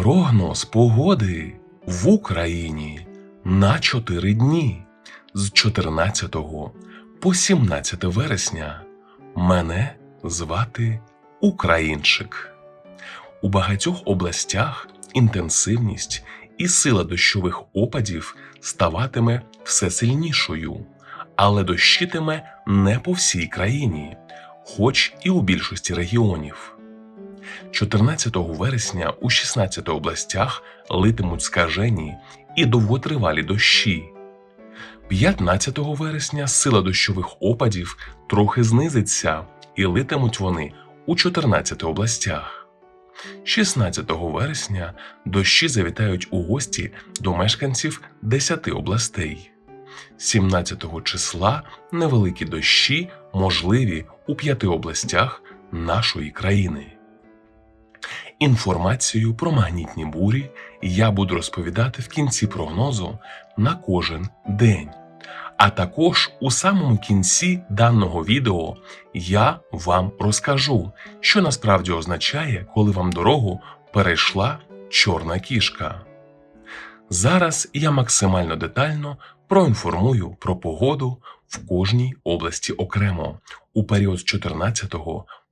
Прогноз погоди в Україні на 4 дні з 14 по 17 вересня. Мене звати Українчик. У багатьох областях інтенсивність і сила дощових опадів ставатиме все сильнішою, але дощитиме не по всій країні, хоч і у більшості регіонів. 14 вересня у 16 областях литимуть скажені і довготривалі дощі. 15 вересня сила дощових опадів трохи знизиться і литимуть вони у 14 областях. 16 вересня дощі завітають у гості до мешканців 10 областей. 17 числа невеликі дощі можливі у 5 областях нашої країни. Інформацію про магнітні бурі я буду розповідати в кінці прогнозу на кожен день. А також у самому кінці даного відео я вам розкажу, що насправді означає, коли вам дорогу перейшла чорна кішка. Зараз я максимально детально проінформую про погоду в кожній області окремо у період з 14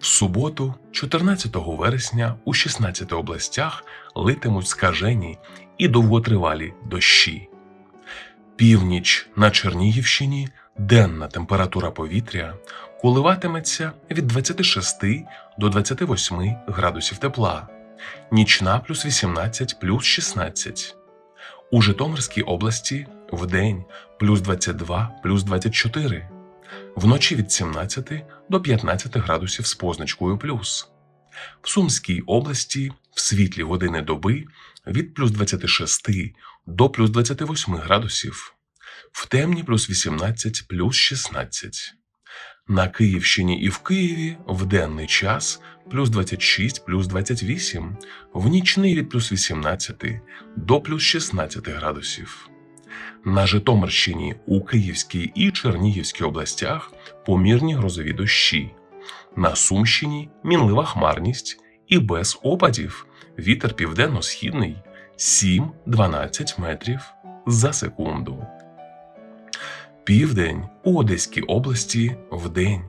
В суботу, 14 вересня, у 16 областях литимуть скажені і довготривалі дощі. Північ на Чернігівщині денна температура повітря коливатиметься від 26 до 28 градусів тепла, нічна плюс 18 плюс 16. У Житомирській області вдень плюс 22 плюс 24, вночі від 17 до 15 градусів з позначкою плюс. В Сумській області в світлі години доби від плюс 26 до плюс 28 градусів, в темні плюс 18 плюс 16. На Київщині і в Києві в денний час плюс 26 плюс 28, в нічний від плюс 18 до плюс 16 градусів. На Житомирщині у Київській і Чернігівській областях помірні грозові дощі. На Сумщині мінлива хмарність і без опадів вітер південно-східний 7-12 метрів за секунду. Південь у Одеській області вдень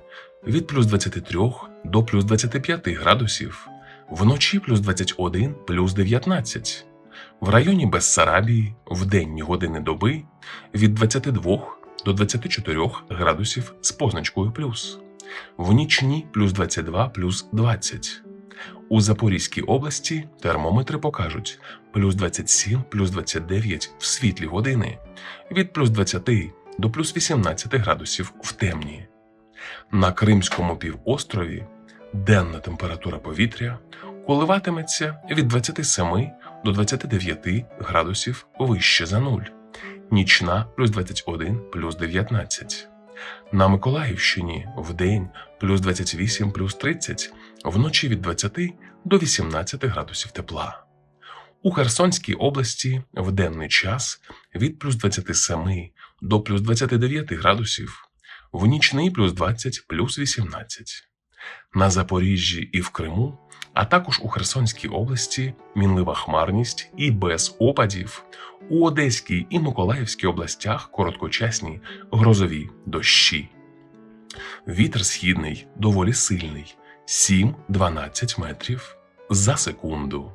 від плюс 23 до плюс 25 градусів, вночі плюс 21 плюс 19. В районі Бессарабії в денні години доби від 22 до 24 градусів з позначкою плюс, в нічні плюс 22 плюс 20. У Запорізькій області термометри покажуть плюс 27 плюс 29 в світлі години, від плюс 20 до плюс 18 градусів в темні. На Кримському півострові денна температура повітря коливатиметься від 27 до 29 градусів вище за нуль, нічна плюс 21 плюс 19. На Миколаївщині вдень плюс 28 плюс 30, вночі від 20 до 18 градусів тепла. У Херсонській області в денний час від плюс 27 до плюс 29 градусів, в нічний плюс 20 плюс 18. На Запоріжжі і в Криму, а також у Херсонській області мінлива хмарність і без опадів. У Одеській і Миколаївській областях короткочасні грозові дощі. Вітер східний доволі сильний 7-12 метрів за секунду.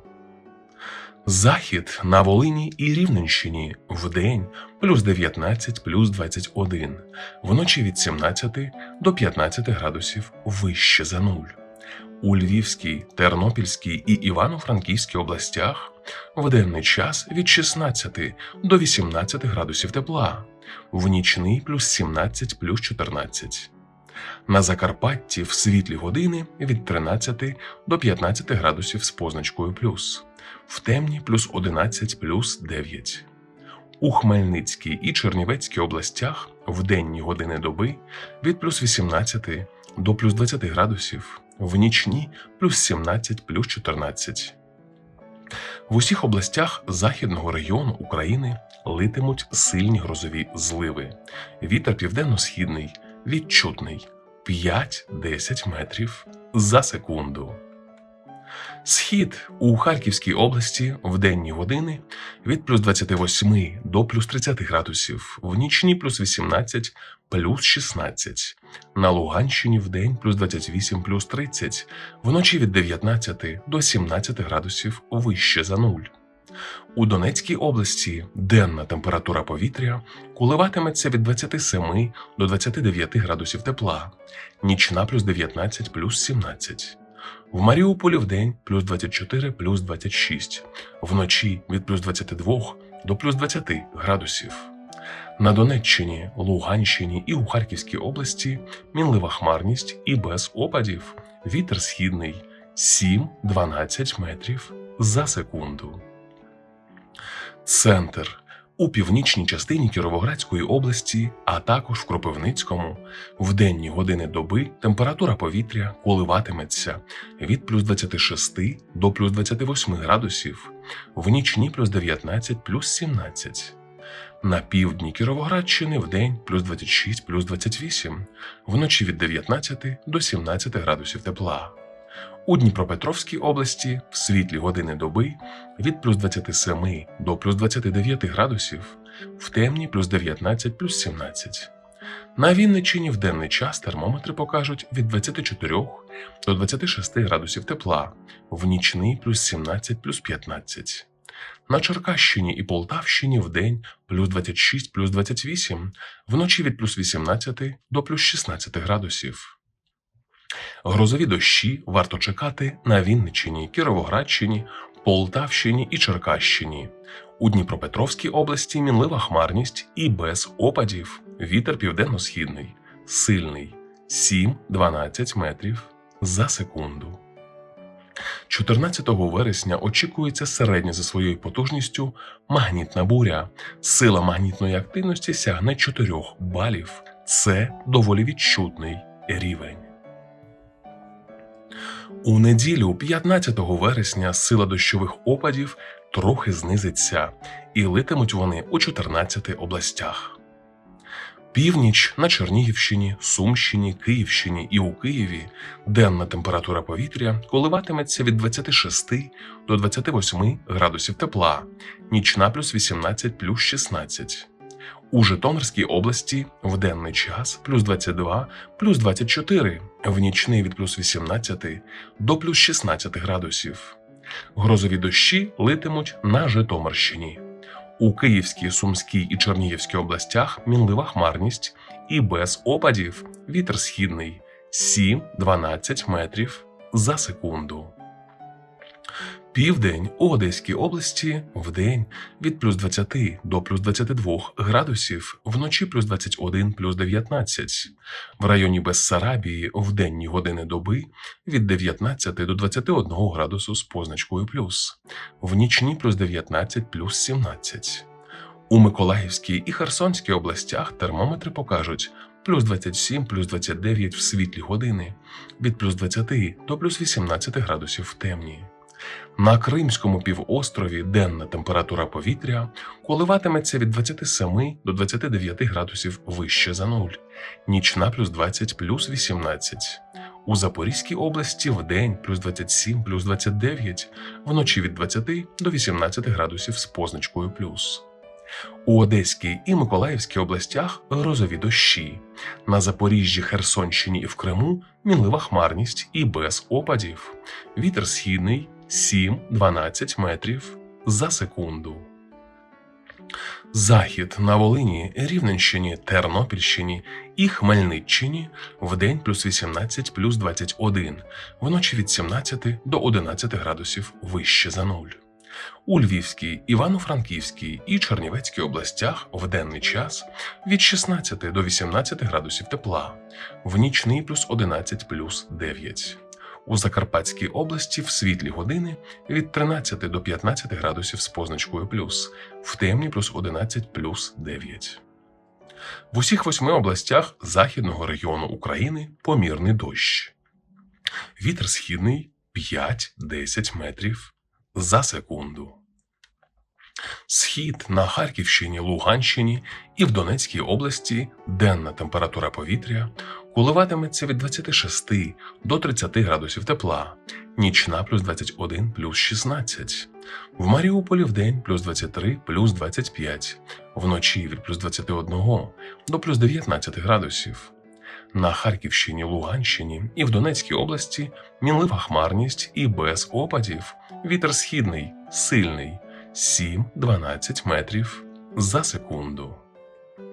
Захід на Волині і Рівненщині вдень плюс 19 плюс 21, вночі від 17 до 15 градусів вище за нуль. У Львівській, Тернопільській і Івано-Франківській областях в денний час від 16 до 18 градусів тепла, в нічний плюс 17 плюс 14. На Закарпатті в світлі години від 13 до 15 градусів з позначкою плюс, в темні плюс 11 плюс 9. У Хмельницькій і Чернівецькій областях в денні години доби від плюс 18 до плюс 20 градусів, в нічні плюс 17 плюс 14. В усіх областях західного регіону України литимуть сильні грозові зливи. Вітер південно-східний відчутний 5-10 метрів за секунду. Схід у Харківській області в денні години від плюс 28 до плюс 30 градусів, в нічні плюс 18 плюс 16, на Луганщині в день плюс 28 плюс 30, вночі від 19 до 17 градусів вище за нуль. У Донецькій області денна температура повітря коливатиметься від 27 до 29 градусів тепла, нічна плюс 19 плюс 17. В Маріуполі в день плюс 24 плюс 26, вночі від плюс 22 до плюс 20 градусів. На Донеччині, Луганщині і у Харківській області мінлива хмарність і без опадів. Вітер східний 7-12 метрів за секунду. Центр у північній частині Кіровоградської області, а також в Кропивницькому, в денні години доби температура повітря коливатиметься від плюс 26 до плюс 28 градусів, в нічні плюс 19 плюс 17. На півдні Кіровоградщини в день плюс 26 плюс 28, вночі від 19 до 17 градусів тепла. У Дніпропетровській області в світлі години доби від плюс 27 до плюс 29 градусів, в темні плюс 19 плюс 17. На Вінниччині в денний час термометри покажуть від 24 до 26 градусів тепла, в нічний плюс 17 плюс 15. На Черкащині і Полтавщині в день плюс 26 плюс 28, вночі від плюс 18 до плюс 16 градусів. Грозові дощі варто чекати на Вінниччині, Кіровоградщині, Полтавщині і Черкащині. У Дніпропетровській області мінлива хмарність і без опадів. Вітер південно-східний, сильний 7-12 метрів за секунду. 14 вересня очікується середня за своєю потужністю магнітна буря. Сила магнітної активності сягне 4 балів. Це доволі відчутний рівень. У неділю, 15 вересня, сила дощових опадів трохи знизиться, і литимуть вони у 14 областях. Північ на Чернігівщині, Сумщині, Київщині і у Києві денна температура повітря коливатиметься від 26 до 28 градусів тепла, нічна плюс 18 плюс 16. У Житомирській області в денний час плюс 22, плюс 24, в нічний від плюс 18 до плюс 16 градусів. Грозові дощі литимуть на Житомирщині. У Київській, Сумській і Чернігівській областях мінлива хмарність і без опадів вітер східний 7-12 метрів за секунду. Південь у Одеській області вдень від плюс 20 до плюс 22 градусів, вночі плюс 21 плюс 19. В районі Бессарабії в денні години доби від 19 до 21 градусу з позначкою плюс, в нічні плюс 19 плюс 17. У Миколаївській і Херсонській областях термометри покажуть плюс 27 плюс 29 в світлі години, від плюс 20 до плюс 18 градусів в темні. На Кримському півострові денна температура повітря коливатиметься від 27 до 29 градусів вище за нуль, нічна плюс 20 плюс 18. У Запорізькій області в плюс 27 плюс 29, вночі від 20 до 18 градусів з позначкою плюс. У Одеській і Миколаївській областях грозові дощі. На Запоріжжі, Херсонщині і в Криму мінлива хмарність і без опадів. Вітер східний 7-12 метрів за секунду. Захід на Волині, Рівненщині, Тернопільщині і Хмельниччині в день плюс 18 плюс 21, вночі від 17 до 11 градусів вище за нуль. У Львівській, Івано-Франківській і Чернівецькій областях в денний час від 16 до 18 градусів тепла, в нічний плюс 11 плюс 9. У Закарпатській області в світлі години від 13 до 15 градусів з позначкою плюс, в темні плюс 11 плюс 9. В усіх восьми областях західного регіону України помірний дощ. Вітер східний 5-10 метрів за секунду. Схід на Харківщині, Луганщині і в Донецькій області денна температура повітря коливатиметься від 26 до 30 градусів тепла, нічна плюс 21 плюс 16. В Маріуполі вдень плюс 23 плюс 25, вночі від плюс 21 до плюс 19 градусів. На Харківщині, Луганщині і в Донецькій області мінлива хмарність і без опадів. Вітер східний, сильний 7-12 метрів за секунду.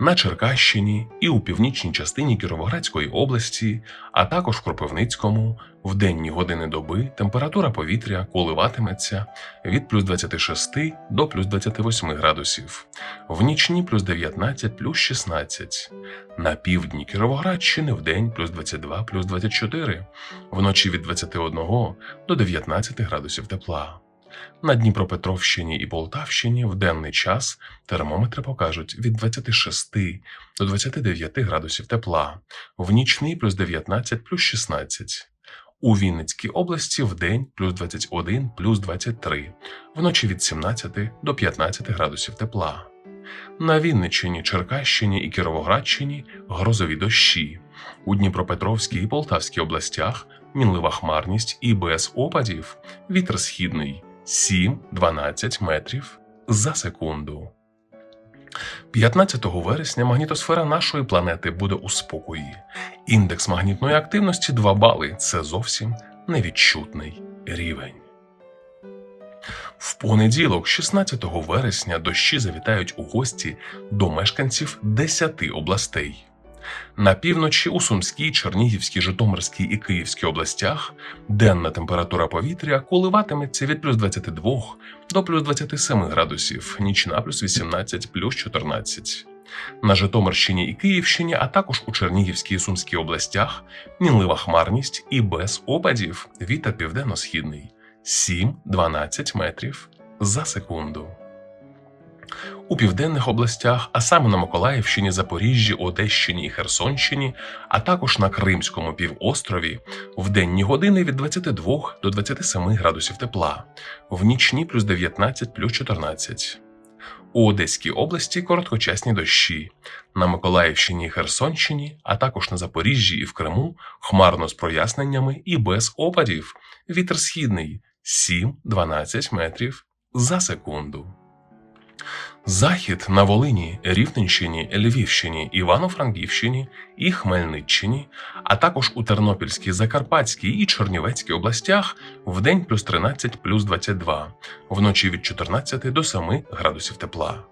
на Черкащині і у північній частині Кіровоградської області, а також в Кропивницькому, в денні години доби температура повітря коливатиметься від плюс 26 до плюс 28 градусів, в нічні плюс 19 плюс 16, на півдні Кіровоградщини в день плюс 22 плюс 24, вночі від 21 до 19 градусів тепла. На Дніпропетровщині і Полтавщині в денний час термометри покажуть від 26 до 29 градусів тепла, в нічний плюс 19 плюс 16. У Вінницькій області в день плюс 21 плюс 23, вночі від 17 до 15 градусів тепла. На Вінниччині, Черкащині і Кіровоградщині грозові дощі. У Дніпропетровській і Полтавській областях мінлива хмарність і без опадів, вітер східний 7-12 метрів за секунду. 15 вересня магнітосфера нашої планети буде у спокої. Індекс магнітної активності 2 бали це зовсім невідчутний рівень. В понеділок, 16 вересня, дощі завітають у гості до мешканців 10 областей. На півночі у Сумській, Чернігівській, Житомирській і Київській областях денна температура повітря коливатиметься від плюс 22 до плюс 27 градусів, нічна плюс 18 плюс 14. На Житомирщині і Київщині, а також у Чернігівській і Сумській областях мінлива хмарність і без опадів вітер південно-східний 7-12 метрів за секунду. У південних областях, а саме на Миколаївщині, Запоріжжі, Одещині і Херсонщині, а також на Кримському півострові, в денні години від 22 до 27 градусів тепла, в нічні плюс 19 плюс 14. У Одеській області короткочасні дощі, на Миколаївщині і Херсонщині, а також на Запоріжжі і в Криму хмарно з проясненнями і без опадів. Вітер східний 7-12 метрів за секунду. Захід на Волині, Рівненщині, Львівщині, Івано-Франківщині і Хмельниччині, а також у Тернопільській, Закарпатській і Чернівецькій областях в день плюс 13 плюс 22, вночі від 14 до 7 градусів тепла.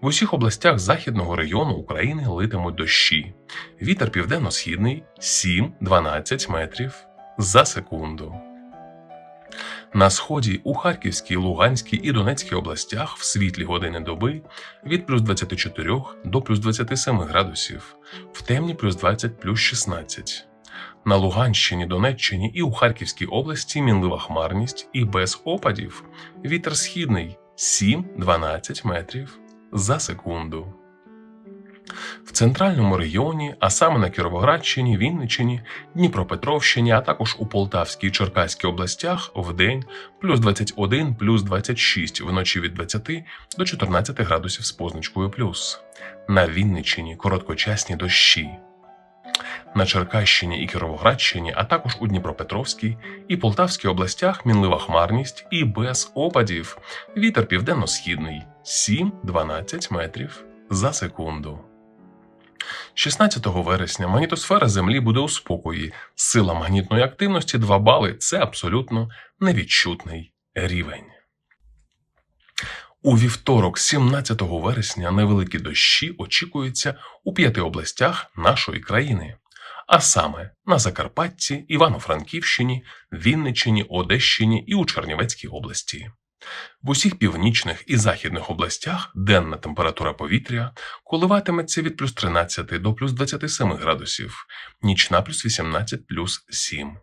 В усіх областях західного регіону України литимуть дощі. Вітер південно-східний 7-12 метрів за секунду. На сході у Харківській, Луганській і Донецькій областях в світлі години доби від плюс 24 до плюс 27 градусів, в темні плюс 20 плюс 16. На Луганщині, Донеччині і у Харківській області мінлива хмарність і без опадів. Вітер східний 7-12 метрів за секунду. Центральному регіоні, а саме на Кіровоградщині, Вінниччині, Дніпропетровщині, а також у Полтавській і Черкаській областях в день плюс 21, плюс 26, вночі від 20 до 14 градусів з позначкою плюс. На Вінниччині короткочасні дощі. На Черкащині і Кіровоградщині, а також у Дніпропетровській і Полтавській областях мінлива хмарність і без опадів. Вітер південно-східний 7-12 метрів за секунду. 16 вересня магнітосфера Землі буде у спокої. Сила магнітної активності 2 бали це абсолютно невідчутний рівень. У вівторок, 17 вересня, невеликі дощі очікуються у п'яти областях нашої країни, а саме на Закарпатті, Івано-Франківщині, Вінниччині, Одещині і у Чернівецькій області. В усіх північних і західних областях денна температура повітря коливатиметься від плюс 13 до плюс 27 градусів, нічна плюс 18 плюс 7.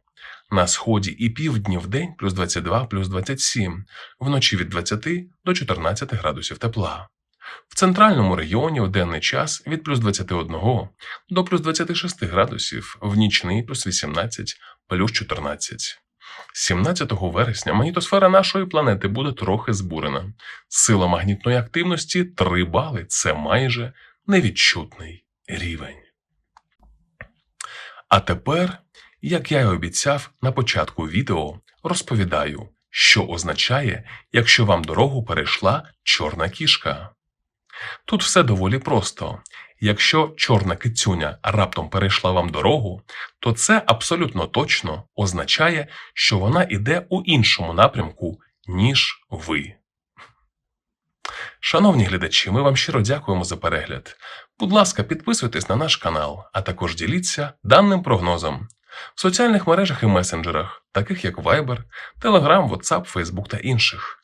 На сході і півдні в день плюс 22 плюс 27, вночі від 20 до 14 градусів тепла. В центральному регіоні в денний час від плюс 21 до плюс 26 градусів, в нічний плюс 18 плюс 14. 17 вересня магнітосфера нашої планети буде трохи збурена. Сила магнітної активності 3 бали це майже невідчутний рівень. А тепер, як я й обіцяв на початку відео, розповідаю, що означає, якщо вам дорогу перейшла чорна кішка. Тут все доволі просто. Якщо чорна кицюня раптом перейшла вам дорогу, то це абсолютно точно означає, що вона іде у іншому напрямку, ніж ви. Шановні глядачі, ми вам щиро дякуємо за перегляд. Будь ласка, підписуйтесь на наш канал, а також діліться даним прогнозом в соціальних мережах і месенджерах, таких як Viber, Telegram, WhatsApp, Facebook та інших.